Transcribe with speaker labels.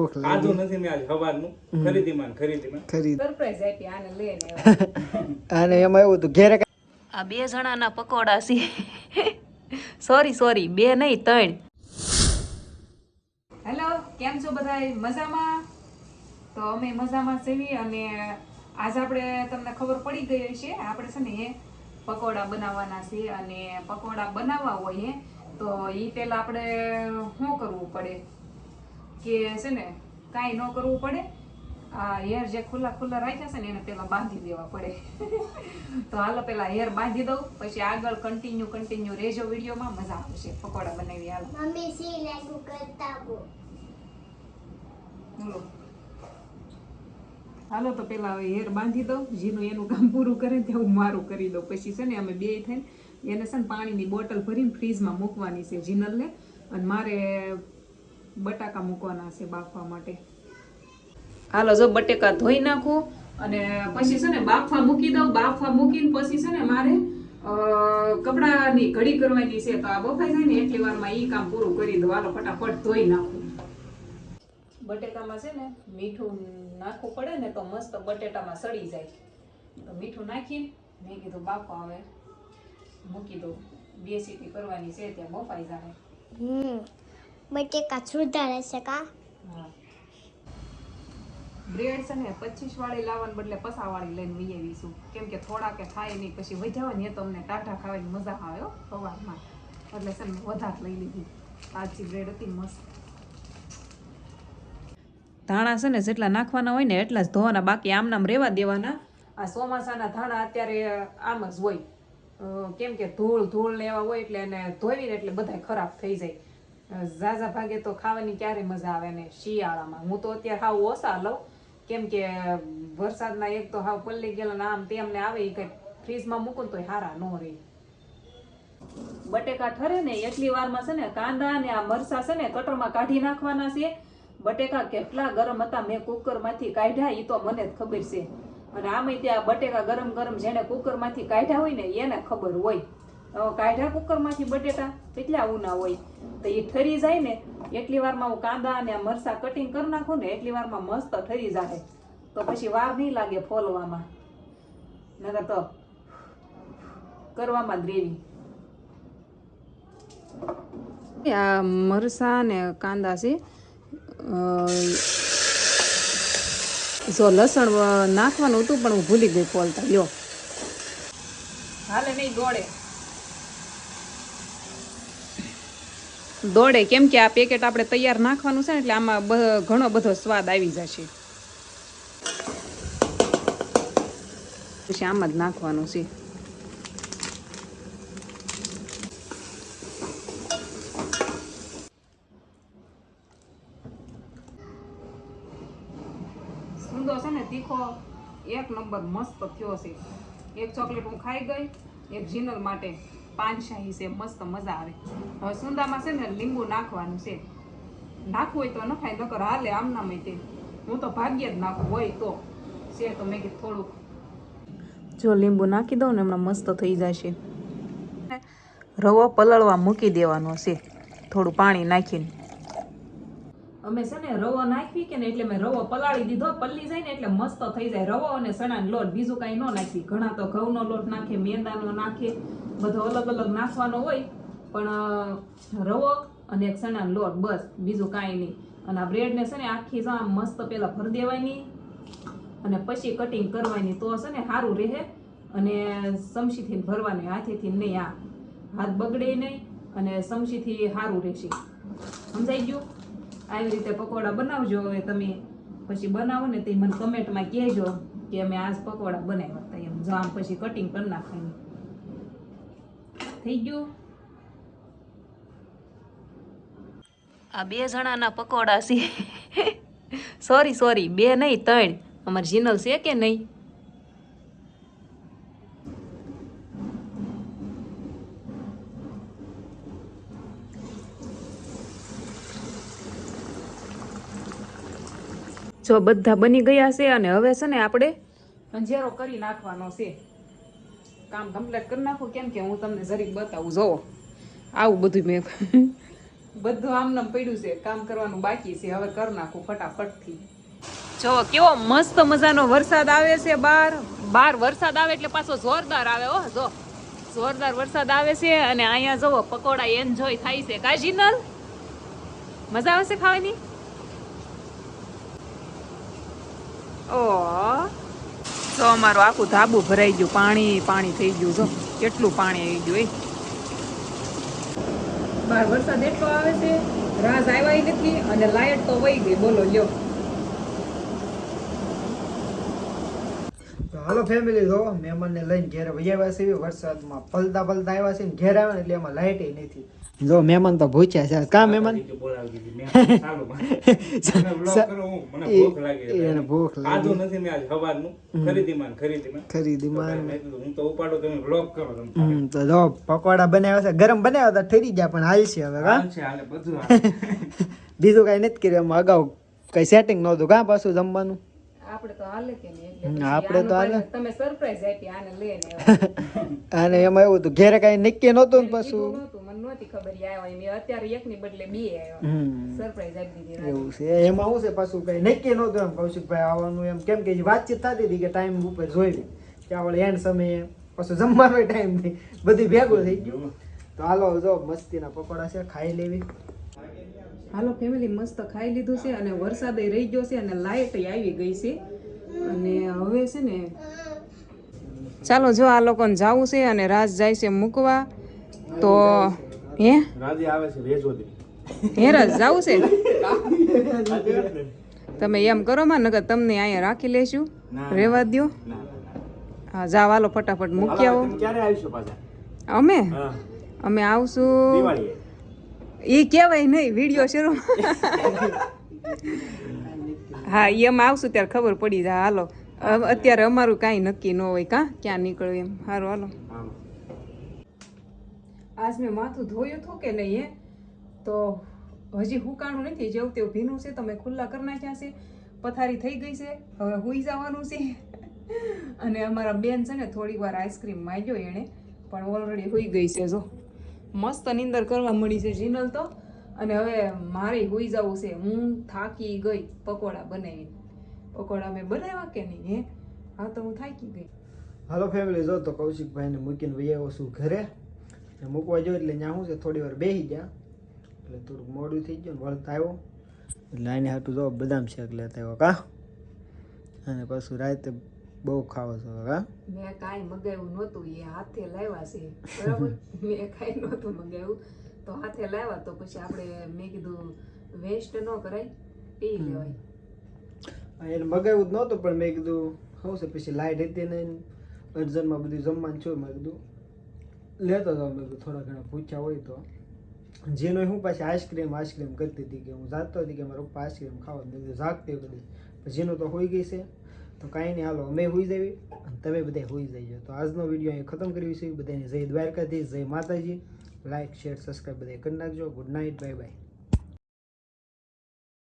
Speaker 1: ભૂખ
Speaker 2: નથી મેં આજ સવારનું ખરીદીમાં ખરીદીમાં.
Speaker 1: ખરી
Speaker 3: સરપ્રાઈઝ આપી આને લઈને
Speaker 1: અને એમાં એવું હતું ઘેરે
Speaker 4: આ બે જણાના પકોડા છે. સોરી સોરી બે નહીં ત્રણ.
Speaker 3: હેલો કેમ છો બધા મજામાં? તો અમે મજામાં સેવી અને આજ આપણે તમને ખબર પડી ગઈ છે આપણે છે ને એ પકોડા બનાવવાના છે અને પકોડા બનાવવા હોય તો એ પેલા આપણે શું કરવું પડે? કે છે ને કાંઈ ન કરવું પડે. આ હેર જે ખુલ્લા ખુલ્લા રાખ્યા છે ને એને પહેલાં બાંધી દેવા પડે. તો હાલો પહેલા હેર બાંધી દઉં પછી આગળ કન્ટિન્યુ કન્ટિન્યુ રહેજો વિડીયોમાં મજા આવશે. પકોડા બનાવી હાલો.
Speaker 5: મમ્મી સી લાગુ કરતા
Speaker 3: બોલો. હાલો તો પેલા હવે હેર બાંધી દઉં જીનું એનું કામ પૂરું કરે ત્યાં હું મારું કરી દઉં. પછી છે ને અમે બે થઈને એને છે ને પાણીની બોટલ ભરીને ફ્રીજમાં મૂકવાની છે જીનલને. અને મારે બટાકા મૂકવાના છે બાફવા માટે. હાલો જો બટેકા ધોઈ નાખું. અને પછી છે ને બાફવા મૂકી દઉં. બાફવા મૂકીને પછી છે ને મારે કપડાની ઘડી કરવાની છે. તો આ બફાઈ જાય ને એટલી વારમાં એ કામ પૂરું કરી દઉં. હાલો ફટાફટ ધોઈ નાખું. બટેટામાં છે ને મીઠું નાખવું પડે ને તો મસ્ત બટેટામાં સડી જાય. તો મીઠું નાખીને મેં કીધું બાફો હવે. મૂકી દઉં. બે સીટી કરવાની છે ત્યાં બફાઈ જાય.
Speaker 5: હમ બટેકા ધારે છે કા?
Speaker 3: હા. બ્રેડ છે ને પચીસ વાળી લાવવાને બદલે પસા વાળી લઈને વહી આવીશું. કેમ કે થોડા કે થાય નહીં પછી વજાવે ને તો અમને ટાટા ખાવાની મજા આવે હો સવારમાં. એટલે છે ને વધારે લઈ લીધી. તાજી બ્રેડ હતી મસ્ત. ધાણા છે ને જેટલા નાખવાના હોય ને એટલા જ ધોવાના. બાકી આમ નામ રહેવા દેવાના. આ ચોમાસાના ધાણા અત્યારે આમ જ હોય. કેમ કે ધૂળ ધૂળ ને એવા હોય એટલે એને ધોઈને એટલે બધા ખરાબ થઈ જાય. ઝાઝા ભાગે તો ખાવાની ક્યારે મજા આવે ને શિયાળામાં. હું તો અત્યારે હાવ ઓછા લઉં. કેમ કે વરસાદના એક તો હાવ પલ્લી ગયેલા ને આમ તેમને આવે એ કંઈ ફ્રીજમાં મૂકું તોય હારા ન રહે. બટેકા ઠરે ને એટલી વારમાં છે ને કાંદા ને આ મરસા છે ને કટરમાં કાઢી નાખવાના છે. બટેકા કેટલા ગરમ હતા મેં કુકરમાંથી કાઢ્યા એ તો મને જ ખબર છે. અને આમેય ત્યાં બટેકા ગરમ ગરમ જેને કુકરમાંથી કાઢ્યા હોય ને એને ખબર હોય. કાઢ્યા કુકરમાંથી બટેટા કેટલા ઉના હોય? તો એ ઠરી જાય ને એટલી વારમાં હું કાંદા અને આ મરસા કટિંગ કરી નાખું ને એટલી વારમાં મસ્ત ઠરી જાય તો પછી વાર નહીં લાગે ફોલવામાં. નકર તો કરવામાં ગ્રેવી રેવી. આ મરસા ને કાંદા છે જો લસણ નાખવાનું હતું પણ હું ભૂલી ગઈ ફોલતા. લ્યો. હાલે નહીં દોડે દોડે. કેમ કે આ પેકેટ આપણે તૈયાર નાખવાનું છે ને એટલે આમાં ઘણો બધો સ્વાદ આવી જશે. પછી આમાં જ નાખવાનું છે. સુંદો છે ને, તીખો એક નંબર મસ્ત થયો છે. એક ચોકલેટ હું ખાઈ ગઈ, એક જીનલ માટે. પાનશાહી છે, મસ્ત મજા આવે. હવે સુંદામાં છે ને લીંબુ નાખવાનું છે. નાખવું હોય તો નખાય, નકર હાલે આમના તે. હું તો ભાગ્યે જ નાખું હોય તો. છે તો મેં કીધું થોડુંક. જો લીંબુ નાખી દઉં ને હમણાં મસ્ત થઈ જશે. રવો પલળવા મૂકી દેવાનો છે. થોડું પાણી નાખીને. અમે છે ને રવો નાખવી કે ને એટલે મેં રવો પલાળી દીધો, પલ્લી જાય ને એટલે મસ્ત થઈ જાય. રવો અને ચણાનો લોટ, બીજું કાંઈ ન નાખી. ઘણા તો ઘઉંનો લોટ નાખે, મેંદાનો નાખે, બધો અલગ અલગ નાખવાનો હોય. પણ રવો અને એક ચણાનો લોટ બસ, બીજું કાંઈ નહીં. અને આ બ્રેડને છે ને આખી આમ મસ્ત પહેલાં ભરી દેવાની અને પછી કટિંગ કરવાની તો છે ને સારું રહે. અને સમસીથી ભરવાની હાથેથી નહીં આ. હાથ બગડે નહીં અને સમસીથી સારું રહેશે. સમજાઈ ગયું? આવી રીતે પકોડા બનાવજો. હવે તમે પછી બનાવો ને તે મને કમેન્ટમાં કહેજો કે અમે આજ પકોડા બનાવ્યા હતા. એમ જો આમ પછી કટિંગ કરી નાખવાની. થઈ ગયું?
Speaker 4: આ બે જણાના પકોડા છે. સોરી સોરી બે નહીં, ત્રણ. અમારે જીનલ છે કે નહીં?
Speaker 3: જો બધા બની ગયા છે અને હવે છે ને આપણે અંજેરો કરી નાખવાનો છે. કામ કમ્પ્લીટ કરી નાખું કેમ કે હું તમને જરીક બતાવું, જોવો. આવું બધું મેં બધું આમને પડ્યું છે. કામ કરવાનું બાકી છે. હવે કરી નાખું ફટાફટથી.
Speaker 4: જો કેવો મસ્ત મજાનો વરસાદ આવે છે બાર. બાર વરસાદ આવે એટલે પાછો જોરદાર આવે, હો, જો. જોરદાર વરસાદ આવે છે અને અહીંયા જુઓ પકોડા એન્જોય થાય છે. કાજીનલ? મજા આવશે ખાવાની? ઓ તો અમારું આખું ધાબુ ભરાઈ ગયું, પાણી પાણી થઈ ગયું. જો, કેટલું પાણી આવી ગયું, એ. બાર વરસાદ એટલો આવે છે, રાહ આવ્યા નથી અને લાઈટ તો વહી ગઈ. બોલો, લ્યો.
Speaker 1: હાલો ફેમિલી જો મહેમાનને લઈને ઘેર વહી આવ્યા છે વરસાદમાં પલતા પલતા આવ્યા છે ને ઘેર આવ્યા ને એટલે એમાં લાઇટ નથી. જો મહેમાન તો ભૂચ્યા છે. કા મહેમાન?
Speaker 2: ભૂખ લાગી છે.
Speaker 1: એને ભૂખ લાગી.
Speaker 2: નથી મેં આજ તો મેં કીધું હું તો ઉપાડો તમે vlog કરો તમે.
Speaker 1: હમ, તો જો પકોડા બનાવ્યા છે. ગરમ બનાવ્યા હતા ઠરી ગયા પણ હવે કા?
Speaker 2: હાલશે, હાલે, બધું
Speaker 1: બીજું કઈ નથી કર્યું. અગાઉ કઈ સેટિંગ નહોતું કા પાછું જમવાનું?
Speaker 3: આપણે તો હાલે કે નહીં
Speaker 1: આપણે તો હાલે.
Speaker 3: તમે સરપ્રાઈઝ આપી આને લઈને.
Speaker 1: અને એમાં એવું હતું ઘેરે કાંઈ નક્કી નહોતું ને પાછું.
Speaker 3: નહોતું, મને નહોતી ખબર આવ્યા એમ. અત્યારે એકની બદલે બે આવ્યો સરપ્રાઈઝ આપી દીધી
Speaker 1: એવું છે. એમાં શું છે પાછું કાઈ નક્કી નહોતું એમ કૌશિકભાઈ આવવાનું એમ. કેમ કે વાતચીત થતી હતી કે ટાઈમ ઉપર જોઈ ત્યાં વળી એન્ડ સમયે પાછું જમવાનો ટાઈમ નહીં બધી ભેગું થઈ ગયું. તો હાલો જો મસ્તીના પકોડા છે ખાઈ લેવી.
Speaker 3: હાલો ફેમિલી મસ્ત ખાઈ લીધું છે અને વરસાદ રહી ગયો છે અને લાઇટ આવી ગઈ છે. અને હવે છે ને ચાલો જો આ લોકોને જવું છે અને રાજ જાય છે મૂકવા તો હે?
Speaker 2: રાજી આવે છે વેજોદી.
Speaker 3: હે રાજ જવું છે? તમે એમ કરો માં નગર તમને અહીંયા રાખી લેશું. રેવા દ્યો. હા જાવ વાલો ફટાફટ મૂકી આવો.
Speaker 2: ક્યારે આવીશું પાછા?
Speaker 3: અમે? અમે આવશું. એ કહેવાય નહીં, વીડિયો શરૂ હા એમાં આવશું ત્યારે ખબર પડી જાય, હાલો. અત્યારે અમારું કાંઈ નક્કી ન હોય, કાં? ક્યાં નીકળ્યું એમ? સારું હાલો. આજ મેં માથું ધોયું હતું કે નહીં એ તો હજી હુકાણું નથી જેવું તેવું ભીનું છે તો મેં ખુલ્લા કરી નાખ્યા છે. પથારી થઈ ગઈ છે, હવે હુઈ જવાનું છે. અને અમારા બેન છે ને થોડીક વાર આઈસ્ક્રીમ માંગ્યો એણે પણ ઓલરેડી હુઈ ગઈ છે, જો. મસ્ત નિંદર કરવા મળી છે જીનલ તો. અને હવે મારે હોઈ જવું છે. હું થાકી ગઈ પકોડા બનાવી પકોડા મેં બનાવ્યા કે નહીં, હે? હા, તો હું થાકી ગઈ.
Speaker 1: હાલો ફેમિલી જો તો કૌશિકભાઈને મૂકીને વહી આવ્યો છું ઘરે. મૂકવા જો એટલે ત્યાં શું છે, થોડી વાર બેસી ગયા. એટલે થોડુંક મોડું થઈ ગયું વળતા આવ્યો. એટલે આને હાટું જો બદામ શેક લેતા આવ્યો કા? અને પાછું રાતે બહુ ખાવ છો હા?
Speaker 3: મેં કાંઈ મગાવ્યું નહોતું એ હાથે લાવ્યા છે બરાબર? મેં કાંઈ નહોતું મગાવ્યું. તો હાથે લાવ્યા તો પછી આપણે મેં કીધું વેસ્ટ ન કરાય પી લેવાય.
Speaker 1: એને મગાવ્યું જ નહોતું પણ મેં કીધું શું છે પછી લાઇટ હતી ને અર્જનમાં બધું જમવાનું છું મેં કીધું લેતો જાઉં મેં કીધું થોડા ઘણા પૂછ્યા હોય તો. જેનો હું પાછી આઈસ્ક્રીમ આઈસ્ક્રીમ કરતી હતી કે હું જાતો હતી કે મારો પપ્પા આઈસ્ક્રીમ ખાવા મેં કીધું જાગતી બધી પછી જેનો તો હોઈ ગઈ છે. તો કાંઈ નહીં, હાલો, અમે હોઈ જઈએ અને તમે બધા હોઈ જઈજો. તો આજનો વીડિયો અહીં ખતમ કર્યું છે. બધાને જય દ્વારકાધીશ, જય માતાજી. લાઇક શેર સબસ્ક્રાઈબ બધા કરી નાખજો. Good night bye bye